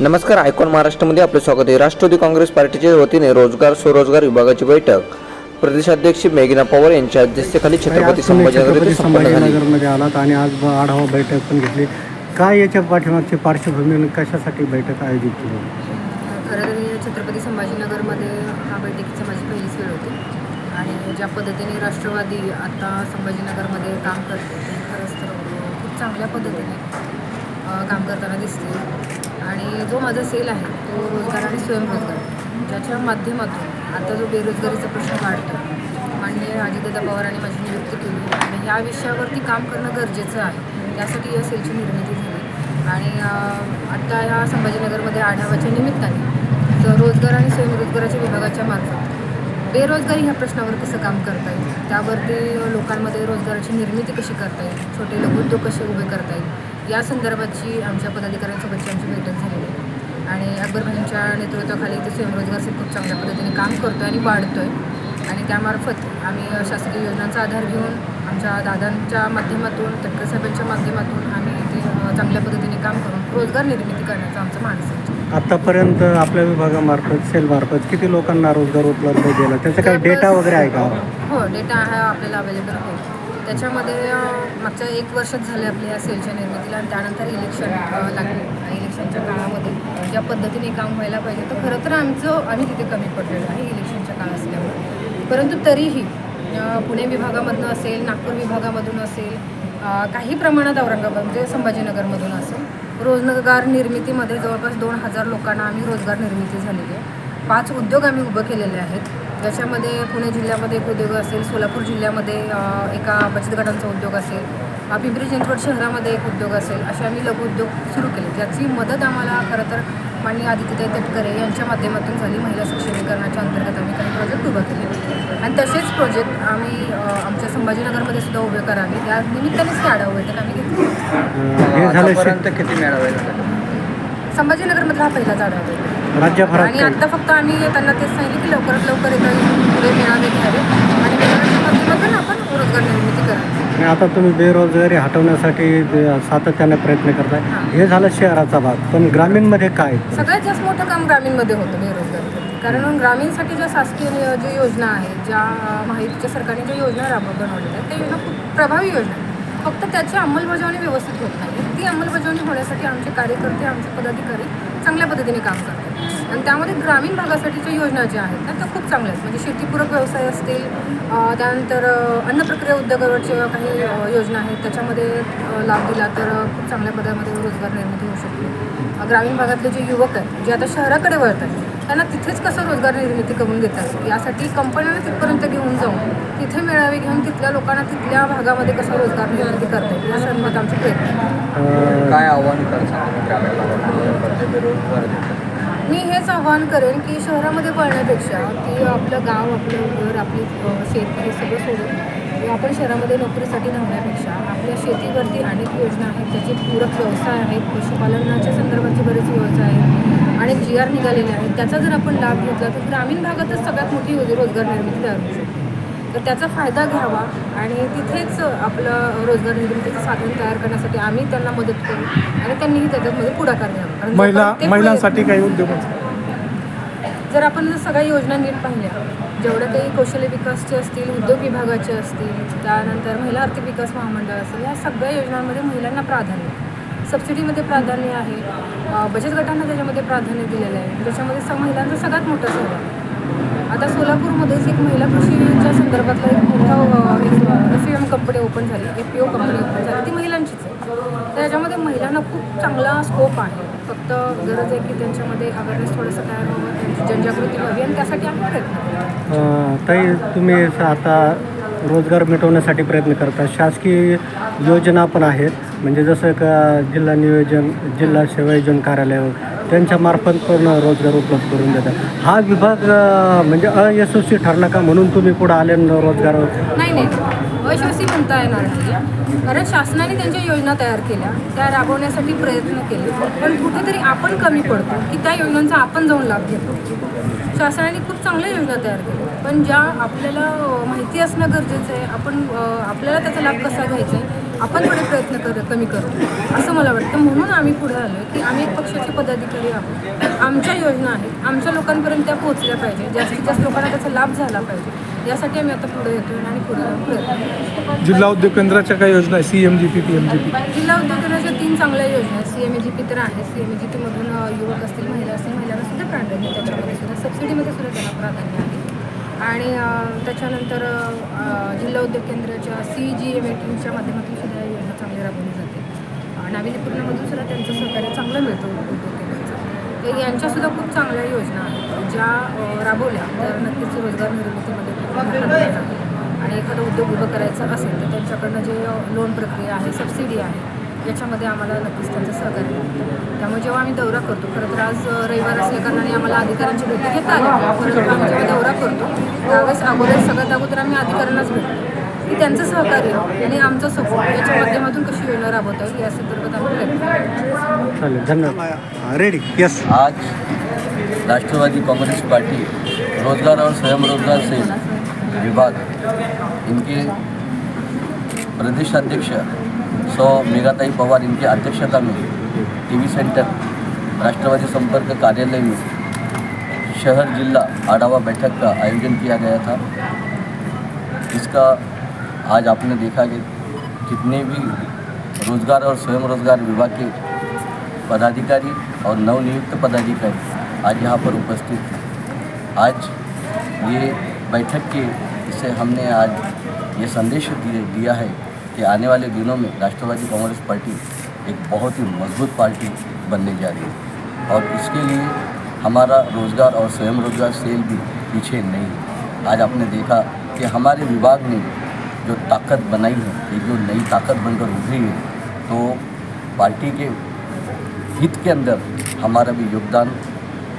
नमस्कार आयकॉन महाराष्ट्रामध्ये आपले स्वागत आहे. राष्ट्रवादी काँग्रेस पार्टीच्या वतीने रोजगार स्वरोजगार विभागाची बैठक. प्रदेशाध्यक्ष मेघना पवार यांच्या अध्यक्षतेखाली छत्रपती संभाजीनगर येथे संपन्न झाली. संभाजीनगरमध्ये आलात आणि आज आढावा बैठक पण घेतली. काय याच्या पाठीमागची पार्श्वभूमी आणि कशासाठी बैठक आयोजित केली? खरं तर हे छत्रपती संभाजीनगरमध्ये हा बैठकीची माझी पहिलीच वेळ होती. आणि ज्या पद्धतीने राष्ट्रवादी आता संभाजीनगरमध्ये काम करते ते खरंच तर खूप चांगल्या पद्धतीने अ, काम करताना दिसते. आणि जो माझा सेल आहे तो रोजगार आणि स्वयंरोजगार. ज्याच्या माध्यमातून आता जो बेरोजगारीचा प्रश्न वाढतो माननीय अजितदा पवार आणि माझी नियुक्ती केली आणि ह्या विषयावरती काम करणं गरजेचं आहे. त्यासाठी या सेलची निर्मिती झाली. आणि आत्ता ह्या संभाजीनगरमध्ये आढावाच्या निमित्ताने रोजगार आणि स्वयंरोजगाराच्या विभागाच्या मार्फत बेरोजगारी ह्या प्रश्नावर कसं काम करता येईल? त्यावरती लोकांमध्ये रोजगाराची निर्मिती कशी करता येईल? छोटे लघुद्योग कसे उभे करता येईल? या संदर्भाची आमच्या पदाधिकाऱ्यांसोबतची आमची बैठक झालेली आहे. आणि अकबर भाईंच्या नेतृत्वाखाली ते स्वयंरोजगार सेल खूप चांगल्या पद्धतीने काम करतो आहे आणि वाढतो आहे आणि त्यामार्फत आम्ही शासकीय योजनांचा आधार घेऊन आमच्या दादांच्या माध्यमातून तटकर साहेबांच्या माध्यमातून आम्ही ते चांगल्या पद्धतीने काम करून रोजगार निर्मिती करण्याचं आमचं मानस आहे. आतापर्यंत आपल्या विभागामार्फत सेलमार्फत किती लोकांना रोजगार उपलब्ध केला त्याचा काही डेटा वगैरे आहे का? हो डेटा हा आपल्याला अवेलेबल होईल त्याच्यामध्ये मागच्या एक वर्षच झाले आपली या सेलच्या निर्मितीला आणि त्यानंतर इलेक्शन लागले. इलेक्शनच्या काळामध्ये ज्या पद्धतीने काम व्हायला पाहिजे तर खरं तर आमचं आम्ही तिथे कमी पडलेलं आहे इलेक्शनच्या काळ असल्यामुळे. परंतु तरीही पुणे विभागामधनं असेल नागपूर विभागामधून असेल काही प्रमाणात औरंगाबाद म्हणजे संभाजीनगरमधून असेल रोजगार निर्मितीमध्ये जवळपास दोन हजार लोकांना आम्ही रोजगार निर्मिती झालेली आहे. पाच उद्योग आम्ही उभं केलेले आहेत. ज्याच्यामध्ये पुणे जिल्ह्यामध्ये एक उद्योग असेल सोलापूर जिल्ह्यामध्ये एका बचत गटांचा उद्योग असेल पिंपरी चिंचवड शहरामध्ये एक उद्योग असेल असे आम्ही लघु उद्योग सुरू केले. ज्याची मदत आम्हाला खरं तर माननीय आदित्यताई तटकरे यांच्या माध्यमातून झाली. महिला सक्षमीकरणाच्या अंतर्गत आम्ही काही प्रोजेक्ट उभं केले. आणि तसेच प्रोजेक्ट आम्ही आमच्या संभाजीनगरमध्ये सुद्धा उभे करावे. या निमित्तानेच ते आढावा बैठक आम्ही घेतली. हे किती मिळावे संभाजीनगरमधला हा पहिलाच आढावा राज्यभरात आणि आता फक्त आम्ही त्यांना तेच सांगितलं की लवकरात लवकर एका पुढे मेळावे घ्यावे. आणि मेळाव्याच्या माध्यमातून आपण रोजगार निर्मिती करावी. आणि आता तुम्ही बेरोजगारी हटवण्यासाठी सातत्याने प्रयत्न करताय. हां. हे झालं शहराचा भाग. पण ग्रामीणमध्ये काय? सगळ्यात जास्त मोठं काम ग्रामीणमध्ये होतं बेरोजगारीसाठी कारण ग्रामीणसाठी ज्या शासकीय ज्या योजना आहेत ज्या माहितीच्या सरकारने ज्या योजना राब बनवलेल्या आहेत त्या योजना खूप प्रभावी योजना आहेत. फक्त त्याची अंमलबजावणी व्यवस्थित होत नाही. ती अंमलबजावणी होण्यासाठी आमचे कार्यकर्ते आमचे पदाधिकारी चांगल्या पद्धतीने काम करतात. आणि त्यामध्ये ग्रामीण भागासाठीच्या योजना ज्या आहेत ना त्या खूप चांगल्या आहेत. म्हणजे शेतीपूरक व्यवसाय असतील त्यानंतर अन्न प्रक्रिया उद्योगावरच्या काही योजना आहेत त्याच्यामध्ये लाभ दिला तर खूप चांगल्या पदामध्ये रोजगार निर्मिती होऊ शकते. ग्रामीण भागातले जे युवक आहेत जे आता शहराकडे वळत आहेत त्यांना तिथेच कसं रोजगार निर्मिती करून देतात? यासाठी कंपन्यांना तिथपर्यंत घेऊन जाऊन तिथे मेळावे घेऊन तिथल्या लोकांना तिथल्या भागामध्ये कसं रोजगार निर्मिती करता येईल या संदर्भात आमचे प्रयत्न काय आव्हान करतात मी हेच आवाहन करेन की शहरामध्ये पळण्यापेक्षा की आपलं गाव आपलं घर आपली शेत हे सगळं सोडून आपण शहरामध्ये नोकरीसाठी धावण्यापेक्षा आपल्या शेतीवरती अनेक योजना आहेत त्याचे पूरक व्यवसाय आहेत पशुपालनाच्या संदर्भाचे बरेच व्यवसाय आहेत अनेक जी आर निघालेले आहेत त्याचा जर आपण लाभ घेतला तर ग्रामीण भागातच सगळ्यात मोठी रोज- रोजगार निर्मिती तयार होऊ शकते. तर त्याचा फायदा घ्यावा आणि तिथेच आपलं रोजगार निर्मितीचं साधन तयार करण्यासाठी आम्ही त्यांना मदत करू आणि त्यांनीही त्याच्यामध्ये पुढाकार घ्यावा महिला महिलांसाठी काही उद्योग जर आपण जर सगळ्या योजना नीट पाहिल्या जेवढ्या काही कौशल्य विकासचे असतील उद्योग विभागाचे असतील त्यानंतर महिला आर्थिक विकास महामंडळ असेल या सगळ्या योजनांमध्ये महिलांना प्राधान्य. सबसिडीमध्ये प्राधान्य आहे बचत गटांना त्याच्यामध्ये प्राधान्य दिलेलं आहे त्याच्यामध्ये स महिलांचा सगळ्यात मोठा सहभाग आहे. आता सोलापूरमध्येच एक महिला कृषीच्या संदर्भातला एक मोठा एफ एम कंपनी ओपन झाली F P O company open झाली ती महिलांचीच आहे. तर याच्यामध्ये महिलांना खूप चांगला स्कोप आहे. फक्त गरज आहे की त्यांच्यामध्ये अवेअरनेस थोडंसं तयार व्हावं त्यांची जनजागृती व्हावी आणि त्यासाठी आम्ही प्रयत्न ताई तुम्ही आता रोजगार मिटवण्यासाठी प्रयत्न करता. शासकीय योजना पण आहेत. म्हणजे जसं का जिल्हा नियोजन जिल्हा सेवायोजन कार्यालय त्यांच्या मार्फत पण रोजगार उपलब्ध करून देतात. हा विभाग म्हणजे अयशस्वी ठरला का म्हणून तुम्ही पुढे आले न रोजगार नाही नाही. अयशस्वी म्हणता येणार नाही. कारण शासनाने त्यांच्या योजना तयार केल्या. त्या राबवण्यासाठी प्रयत्न केले. पण कुठेतरी आपण कमी पडतो की त्या योजनांचा आपण जाऊन लाभ घेतो. शासनाने खूप चांगल्या योजना तयार केल्या. पण ज्या आपल्याला माहिती असणं गरजेचं आहे आपण आपल्याला त्याचा लाभ कसा घ्यायचा आहे आपण थोडे प्रयत्न कर कमी करू. असं मला वाटतं. म्हणून आम्ही पुढे आलो की आम्ही एक पक्षाचे पदाधिकारी आहोत. आमच्या योजना आहेत. आमच्या लोकांपर्यंत त्या पोहोचल्या पाहिजे जास्तीत जास्त लोकांना त्याचा लाभ झाला पाहिजे. यासाठी आम्ही आता पुढे येतो आणि पुढे. जिल्हा उद्योग केंद्राच्या काही योजना आहे C M G P P M G P जिल्हा उद्योगाच्या तीन चांगल्या योजना आहेत. सी एम जी पी तर आहे. सी एम जी पीमधून युवक असतील महिला असतील महिलांना सुद्धा प्राधान्य त्याच्यामध्ये सुद्धा सबसिडीमध्ये सुद्धा त्यांना प्राधान्य आहे. आणि त्याच्यानंतर जिल्हा उद्योग केंद्राच्या सी जी एम ए टीमच्या माध्यमातून सुद्धा या योजना चांगली राबवली जाते. नाविन्यपूर्णमधून सुद्धा त्यांचं सहकार्य चांगलं मिळतं उद्योग केंद्राचं. तर यांच्यासुद्धा खूप चांगल्या योजना आहेत. ज्या राबवल्या तर नक्कीच रोजगार निर्मितीमध्ये आणि एखादा उद्योग उभं करायचं असेल तर त्यांच्याकडनं जे लोन प्रक्रिया आहे सबसिडी आहे याच्यामध्ये आम्हाला नक्कीच त्यांचं सहकार्य मिळतं. त्यामुळे जेव्हा आम्ही दौरा करतो खरं तर आज रविवार असल्या कारणाने आम्हाला अधिकाऱ्यांची भेटी घेता आली. नाही. परंतु आम्ही जेव्हा दौरा करतो त्यावेळेस अगोदर सगळ्यात अगोदर आम्ही अधिकाऱ्यांनाच भेटतो. की त्यांचं सहकार्य आणि आमचं सपोर्ट याच्या माध्यमातून कशी योजना राबवता येईल या संदर्भात आम्ही चालेल धन्यवाद. रेडी यस आज राष्ट्रवादी कांग्रेस पार्टी रोजगार और स्वयं रोजगार से विभाग इनके प्रदेश अध्यक्ष सौ मेघाताई पवार इनकी अध्यक्षता में. टीवी सेंटर, राष्ट्रवादी संपर्क कार्यालय में. शहर जिला आडावा बैठक का आयोजन किया गया था. इसका आज आपने देखा कि जितने भी रोज़गार और स्वयं रोज़गार विभाग के पदाधिकारी और नवनियुक्त पदाधिकारी आज यहाँ पर उपस्थित थे आज ये बैठक के से हमने आज ये संदेश दिया है कि आने वाले दिनों में राष्ट्रवादी कांग्रेस पार्टी एक बहुत ही मज़बूत पार्टी बनने जा रही है। और इसके लिए हमारा रोज़गार और स्वयं रोज़गार सेल भी पीछे नहीं है। आज आपने देखा कि हमारे विभाग ने जो ताकत बनाई है ये जो नई ताकत बनकर उभरी है तो पार्टी के हित के अंदर हमारा भी योगदान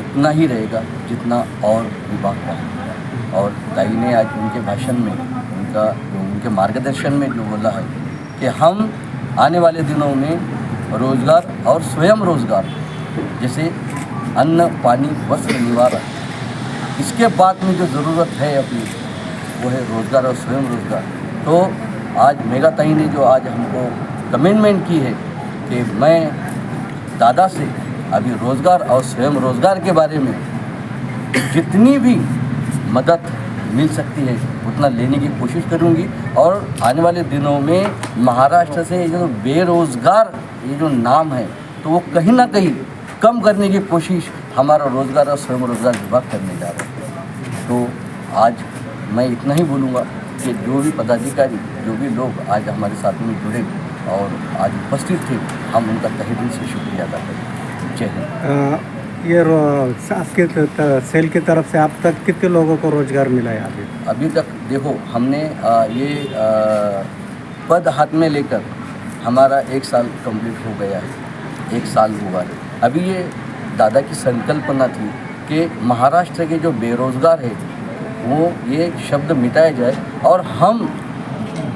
उतना ही रहेगा जितना और विभाग का और ताई ने आज उनके भाषण में उनका जो उनके मार्गदर्शन में जो बोला है, कि हम आने वाले दिनों में रोज़गार और स्वयं रोज़गार, जैसे अन्न, पानी, वस्त्र निवारण, इसके बाद में जो ज़रूरत है अपनी, वो है रोज़गार और स्वयं रोज़गार। तो आज मेगा ताई ने जो आज हमको कमेंटमेंट की है कि मैं दादा से अभी रोज़गार और स्वयं रोज़गार के बारे में जितनी भी मदद मिल सकती है। उतना लेने की कोशिश करूँगी और आने वाले दिनों में महाराष्ट्र से जो बेरोज़गार, ये जो नाम है तो वो कहीं ना कहीं कम करने की कोशिश हमारा रोज़गार और स्वयं रोज़गार विभाग करने जा रहा है। तो आज मैं इतना ही बोलूँगा कि जो भी पदाधिकारी, जो भी लोग आज हमारे साथ में जुड़े और आज उपस्थित थे, हम उनका तहे दिल से शुक्रिया अदा करें। जय हिंद। ये त- सेल की तरफ़ से अब तक कितने लोगों को रोज़गार मिला है अभी? अभी तक देखो, हमने ये पद हाथ में लेकर हमारा एक साल कंप्लीट हो गया है। एक साल हुआ है। अभी ये दादा की संकल्पना थी कि महाराष्ट्र के जो बेरोज़गार है, वो ये शब्द मिटाया जाए और हम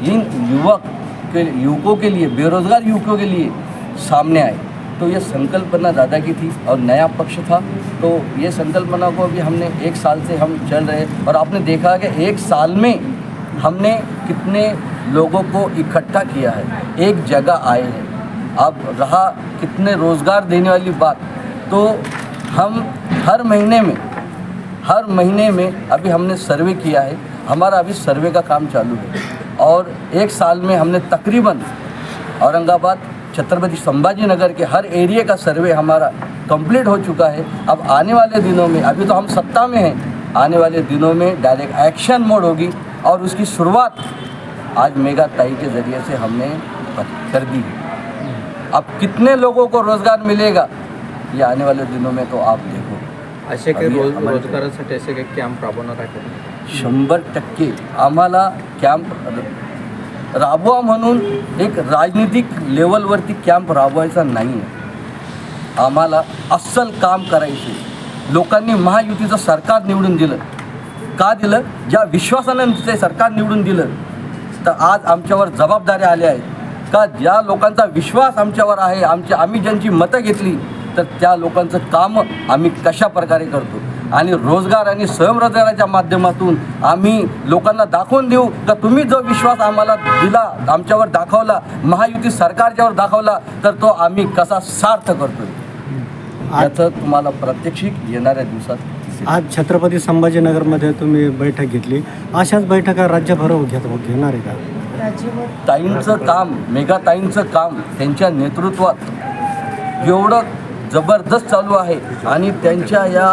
इन युवक के, युवकों के लिए, बेरोज़गार युवकों के लिए सामने आए। तो ये संकल्पना दादा की थी और नया पक्ष था। तो ये संकल्पना को अभी हमने एक साल से हम चल रहे और आपने देखा कि एक साल में हमने कितने लोगों को इकट्ठा किया है, एक जगह आए हैं। अब रहा कितने रोज़गार देने वाली बात तो हम हर महीने में, हर महीने में अभी हमने सर्वे किया है। हमारा अभी सर्वे का काम चालू है। और एक साल में हमने तकरीबन औरंगाबाद छत्रपति संभाजी नगर के हर एरिया का सर्वे हमारा कंप्लीट हो चुका है। अब आने वाले दिनों में अभी तो हम सत्ता में हैं आने वाले दिनों में डायरेक्ट एक्शन मोड होगी और उसकी शुरुआत आज मेगा ताई के ज़रिए से हमने कर दी है। अब कितने लोगों को रोज़गार मिलेगा ये आने वाले दिनों में तो आप देखो। असे काही अभी रोज रोजगारासाठी असे काही कॅम्प राबवणार आहे शंभर टक्के आम्हाला कॅम्प राबवा म्हणून एक राजनीतिक लेवलवरती कॅम्प राबवायचा नाही आहे आम्हाला अस्सल काम करायचे. लोकांनी महायुतीचं सरकार निवडून दिलं. का दिलं? ज्या विश्वासानं ते सरकार निवडून दिलं तर आज आमच्यावर जबाबदाऱ्या आल्या आहेत. का ज्या लोकांचा विश्वास आमच्यावर आहे आमच्या आम्ही ज्यांची मतं घेतली तर त्या लोकांचं काम आम्ही कशा प्रकारे करतो? आणि रोजगार आणि स्वयंरोजगाराच्या माध्यमातून आम्ही लोकांना दाखवून देऊ. का तुम्ही जो विश्वास आम्हाला दिला आमच्यावर दाखवला महायुती सरकारच्यावर दाखवला तर तो आम्ही कसा सार्थ करतोय? याचं तुम्हाला प्रात्यक्षिक येणाऱ्या दिवसात. आज छत्रपती संभाजीनगरमध्ये तुम्ही बैठक घेतली. अशाच बैठका राज्यभर घेत घेणार आहे का? ताईंचं काम मेगा ताईंचं काम त्यांच्या नेतृत्वात एवढं जबरदस्त चालू आहे. आणि त्यांच्या या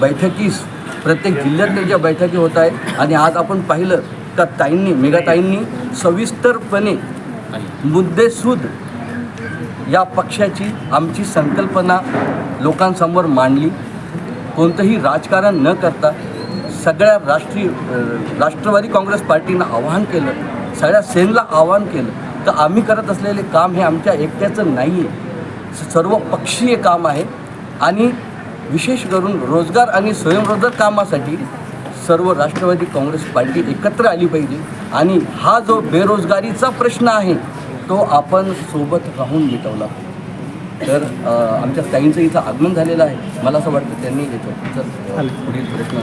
बैठकीस प्रत्येक जिल्ह्यातल्या ज्या बैठकी होत आहेत आणि आज आपण पाहिलं का ताईंनी मेघाताईंनी सविस्तरपणे मुद्देसूद या पक्षाची आमची संकल्पना लोकांसमोर मांडली. कोणतंही राजकारण न करता सगळ्या राष्ट्रीय राष्ट्रवादी काँग्रेस पार्टीनं आवाहन केलं सगळ्या सेनला आवाहन केलं तर आम्ही करत असलेले काम हे आमच्या एकट्याचं नाही आहे सर्व पक्षीय काम आहे. आणि विशेष करून रोजगार आणि स्वयंरोजगार कामासाठी सर्व राष्ट्रवादी काँग्रेस पार्टी एकत्र आली पाहिजे. आणि हा जो बेरोजगारीचा प्रश्न आहे तो आपण सोबत राहून मिटवला. तर आमच्या ताईंचं इथं आगमन झालेलं आहे. मला असं वाटतं त्यांनी याच्यात पुढील प्रश्न